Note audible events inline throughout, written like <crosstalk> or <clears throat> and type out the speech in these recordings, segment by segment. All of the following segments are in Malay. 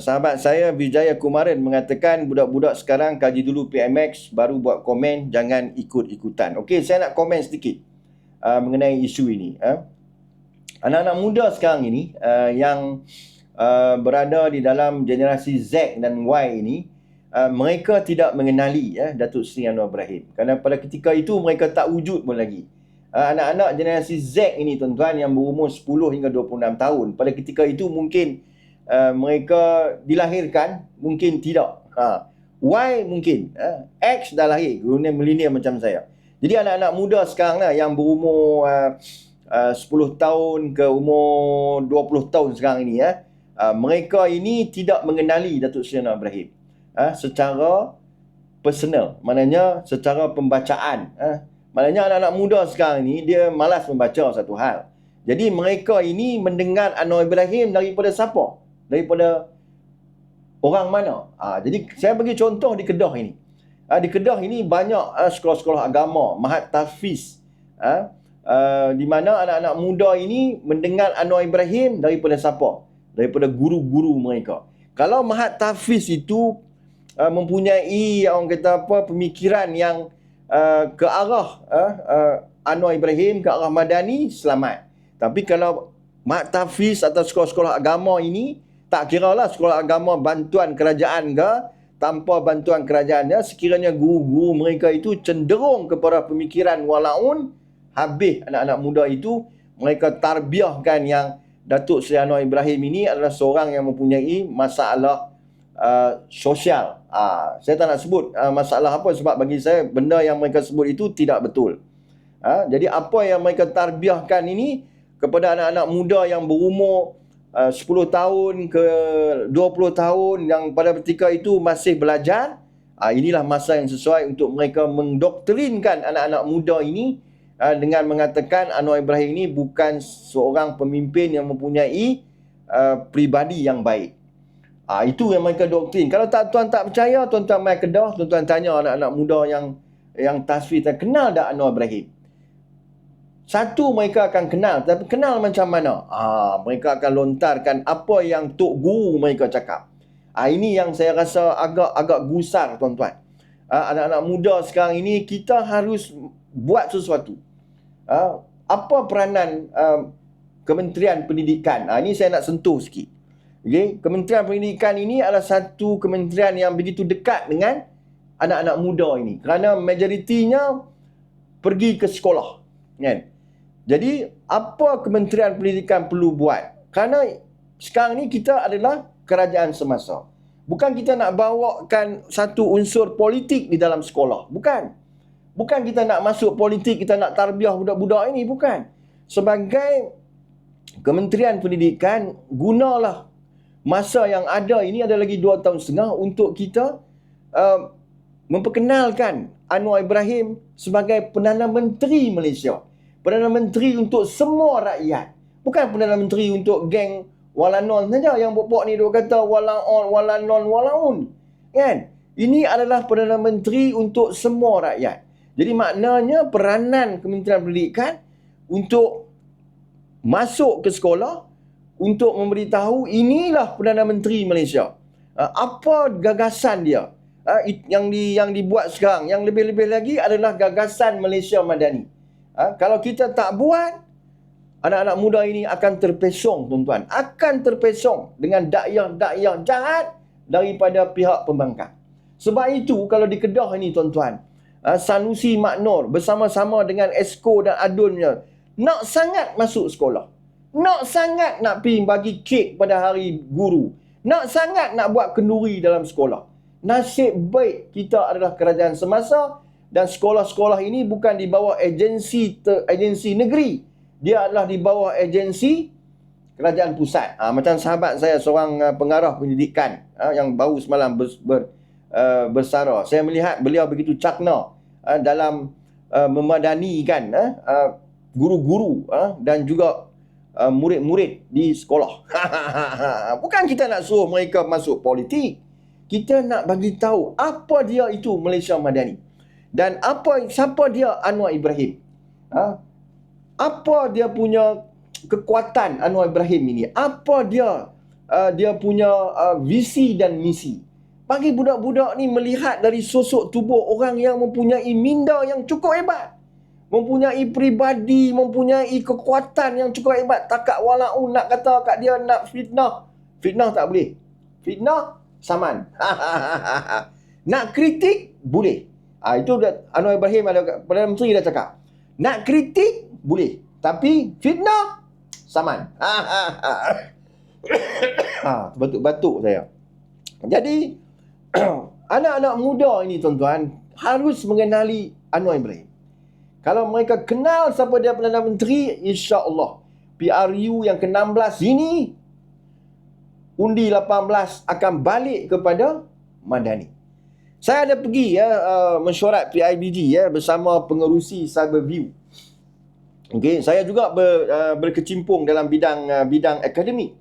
Sahabat saya Vijaya Kumaran mengatakan budak-budak sekarang kaji dulu PMX baru buat komen jangan ikut-ikutan. Okey, saya nak komen sedikit uh, mengenai isu ini. Uh. Anak-anak muda sekarang ini uh, yang uh, berada di dalam generasi Z dan Y ini uh, mereka tidak mengenali uh, Datuk Seri Anwar Ibrahim. Kerana pada ketika itu mereka tak wujud pun lagi. Uh, anak-anak generasi Z ini tuan-tuan yang berumur 10 hingga 26 tahun pada ketika itu mungkin uh, mereka dilahirkan mungkin tidak. Ha. Y mungkin uh, X dah lahir guna milenial macam saya. Jadi anak-anak muda sekarang lah yang berumur uh, uh, 10 tahun ke umur 20 tahun sekarang ini ya uh, mereka ini tidak mengenali Datuk Seri Ibrahim. Uh, secara personal maknanya secara pembacaan uh, maknanya anak-anak muda sekarang ini dia malas membaca satu hal. Jadi mereka ini mendengar Anwar Ibrahim daripada siapa? Daripada orang mana. Ha, jadi saya bagi contoh di Kedah ini. Ha, di Kedah ini banyak ha, sekolah-sekolah agama, Mahat Tafiz. Ha, uh, di mana anak-anak muda ini mendengar Anwar Ibrahim daripada siapa? Daripada guru-guru mereka. Kalau Mahat Tafiz itu uh, mempunyai orang kata apa pemikiran yang uh, ke arah uh, uh, Anwar Ibrahim ke arah Madani selamat. Tapi kalau Mahat Tafiz atau sekolah-sekolah agama ini tak kira lah sekolah agama bantuan kerajaan ke tanpa bantuan kerajaannya sekiranya guru-guru mereka itu cenderung kepada pemikiran walaun habis anak-anak muda itu mereka tarbiahkan yang Datuk Seri Anwar Ibrahim ini adalah seorang yang mempunyai masalah uh, sosial. Uh, saya tak nak sebut uh, masalah apa sebab bagi saya benda yang mereka sebut itu tidak betul. Uh, jadi apa yang mereka tarbiahkan ini kepada anak-anak muda yang berumur uh, 10 tahun ke 20 tahun yang pada ketika itu masih belajar uh, inilah masa yang sesuai untuk mereka mendoktrinkan anak-anak muda ini uh, dengan mengatakan Anwar Ibrahim ini bukan seorang pemimpin yang mempunyai uh, pribadi yang baik. Uh, itu yang mereka doktrin. Kalau tak tuan tak percaya tuan-tuan mai kedah tuan-tuan tanya anak-anak muda yang yang tasfir kenal tak Anwar Ibrahim satu mereka akan kenal tapi kenal macam mana? Ah, mereka akan lontarkan apa yang tok guru mereka cakap. Ah, ini yang saya rasa agak agak gusar tuan-tuan. Ah, anak-anak muda sekarang ini kita harus buat sesuatu. Ah, apa peranan ah, Kementerian Pendidikan? Ah, ini saya nak sentuh sikit. Okay? Kementerian Pendidikan ini adalah satu kementerian yang begitu dekat dengan anak-anak muda ini. Kerana majoritinya pergi ke sekolah. Kan? Jadi apa Kementerian Pendidikan perlu buat? Kerana sekarang ni kita adalah kerajaan semasa. Bukan kita nak bawakan satu unsur politik di dalam sekolah. Bukan. Bukan kita nak masuk politik, kita nak tarbiah budak-budak ini. Bukan. Sebagai Kementerian Pendidikan, gunalah masa yang ada ini ada lagi dua tahun setengah untuk kita uh, memperkenalkan Anwar Ibrahim sebagai Perdana Menteri Malaysia. Perdana Menteri untuk semua rakyat. Bukan Perdana Menteri untuk geng walanon saja yang pokok ni dia kata walaon, walanon, walaun. Kan? Ini adalah Perdana Menteri untuk semua rakyat. Jadi maknanya peranan Kementerian Pendidikan untuk masuk ke sekolah untuk memberitahu inilah Perdana Menteri Malaysia. Ah, apa gagasan dia? Ah, yang di yang dibuat sekarang, yang lebih-lebih lagi adalah gagasan Malaysia Madani. Ha? Kalau kita tak buat, anak-anak muda ini akan terpesong, tuan-tuan. Akan terpesong dengan dakyah-dakyah jahat daripada pihak pembangkang. Sebab itu, kalau di Kedah ini, tuan-tuan, ha, Sanusi Maknur bersama-sama dengan Esko dan Adunnya, nak sangat masuk sekolah. Nak sangat nak pergi bagi kek pada hari guru. Nak sangat nak buat kenduri dalam sekolah. Nasib baik kita adalah kerajaan semasa dan sekolah-sekolah ini bukan di bawah agensi ter, agensi negeri. Dia adalah di bawah agensi kerajaan pusat. Ha, macam sahabat saya seorang uh, pengarah pendidikan ha, yang baru semalam ber, ber, uh, bersara. Saya melihat beliau begitu cakna uh, dalam uh, memadanikan uh, uh, guru-guru uh, dan juga uh, murid-murid di sekolah. <laughs> Bukan kita nak suruh mereka masuk politik. Kita nak bagi tahu apa dia itu Malaysia Madani dan apa siapa dia Anwar Ibrahim? Ha? Apa dia punya kekuatan Anwar Ibrahim ini? Apa dia uh, dia punya uh, visi dan misi. Bagi budak-budak ni melihat dari sosok tubuh orang yang mempunyai minda yang cukup hebat. Mempunyai peribadi, mempunyai kekuatan yang cukup hebat. Takak walau nak kata kat dia nak fitnah. Fitnah tak boleh. Fitnah, saman. <laughs> nak kritik, boleh. Ha, itu Anwar Ibrahim ada Perdana Menteri dah cakap. Nak kritik, boleh. Tapi fitnah, saman. <laughs> ha, batuk-batuk saya. Jadi, <clears throat> anak-anak muda ini tuan-tuan harus mengenali Anwar Ibrahim. Kalau mereka kenal siapa dia Perdana Menteri, insya-Allah PRU yang ke-16 ini undi 18 akan balik kepada Madani. Saya ada pergi ya uh, mesyuarat PIBG ya bersama pengerusi Cyberview. Okey, saya juga ber, uh, berkecimpung dalam bidang uh, bidang akademik.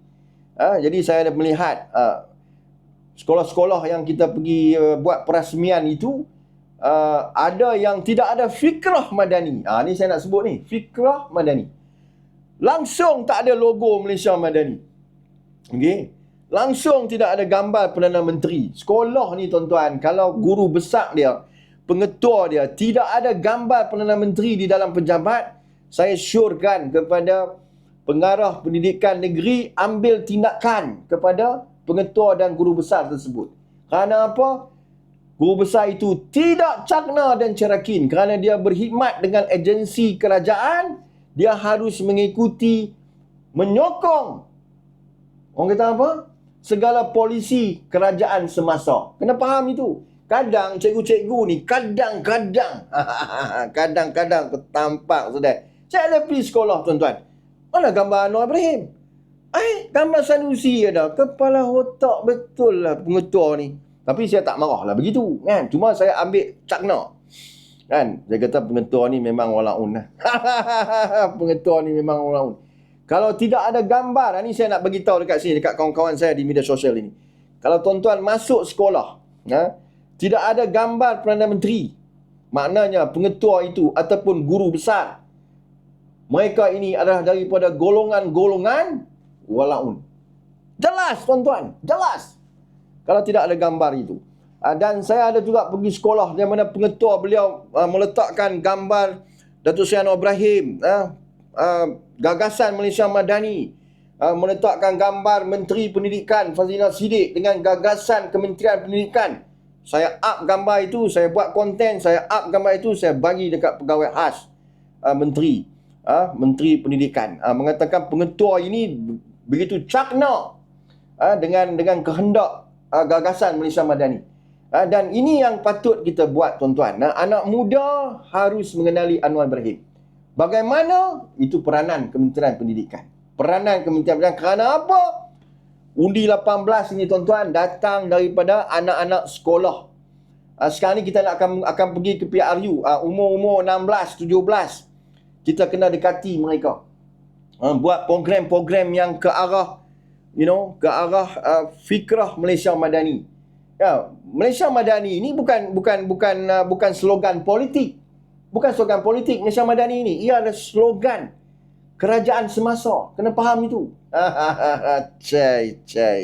Uh, jadi saya ada melihat uh, sekolah-sekolah yang kita pergi uh, buat perasmian itu uh, ada yang tidak ada fikrah madani. Ah uh, ni saya nak sebut ni, fikrah madani. Langsung tak ada logo Malaysia Madani. Okey. Langsung tidak ada gambar Perdana Menteri. Sekolah ni tuan-tuan, kalau guru besar dia, pengetua dia, tidak ada gambar Perdana Menteri di dalam pejabat, saya syorkan kepada pengarah pendidikan negeri ambil tindakan kepada pengetua dan guru besar tersebut. Kerana apa? Guru besar itu tidak cakna dan cerakin kerana dia berkhidmat dengan agensi kerajaan, dia harus mengikuti, menyokong. Orang kata apa? Segala polisi kerajaan semasa. Kena faham itu. Kadang cikgu-cikgu ni, kadang-kadang, <laughs> kadang-kadang ketampak sudah. Saya ada pergi sekolah tuan-tuan. Mana gambar Anwar Ibrahim? Eh, gambar Sanusi ada. Kepala otak betul lah pengetua ni. Tapi saya tak marah lah begitu. Kan? Cuma saya ambil cakna. Kan? Saya kata pengetua ni memang walaun lah. <laughs> pengetua ni memang walaun. Kalau tidak ada gambar, ini saya nak bagi tahu dekat sini, dekat kawan-kawan saya di media sosial ini. Kalau tuan-tuan masuk sekolah, ya, tidak ada gambar Perdana Menteri. Maknanya pengetua itu ataupun guru besar. Mereka ini adalah daripada golongan-golongan walaun. Jelas tuan-tuan, jelas. Kalau tidak ada gambar itu. Ah, dan saya ada juga pergi sekolah di mana pengetua beliau ah, meletakkan gambar Datuk Seri Anwar Ibrahim, ah, gagasan Malaysia Madani, meletakkan gambar Menteri Pendidikan Fazilah Sidik dengan gagasan Kementerian Pendidikan. Saya up gambar itu, saya buat konten, saya up gambar itu, saya bagi dekat pegawai khas Menteri Menteri Pendidikan. Mengatakan pengetua ini begitu cakna uh, dengan dengan kehendak uh, gagasan Malaysia Madani. Uh, dan ini yang patut kita buat tuan-tuan. Uh, anak muda harus mengenali Anwar Ibrahim. Bagaimana? Itu peranan Kementerian Pendidikan. Peranan Kementerian Pendidikan kerana apa? Undi 18 ini tuan-tuan datang daripada anak-anak sekolah. Uh, sekarang ni kita nak akan akan pergi ke PRU uh, umur-umur 16, 17. Kita kena dekati mereka uh, buat program-program yang ke arah you know ke arah uh, fikrah Malaysia Madani. Ya, Malaysia Madani ini bukan bukan bukan uh, bukan slogan politik. Bukan slogan politik Malaysia Madani ini. Ia adalah slogan kerajaan semasa. Kena faham itu. <laughs> cai cai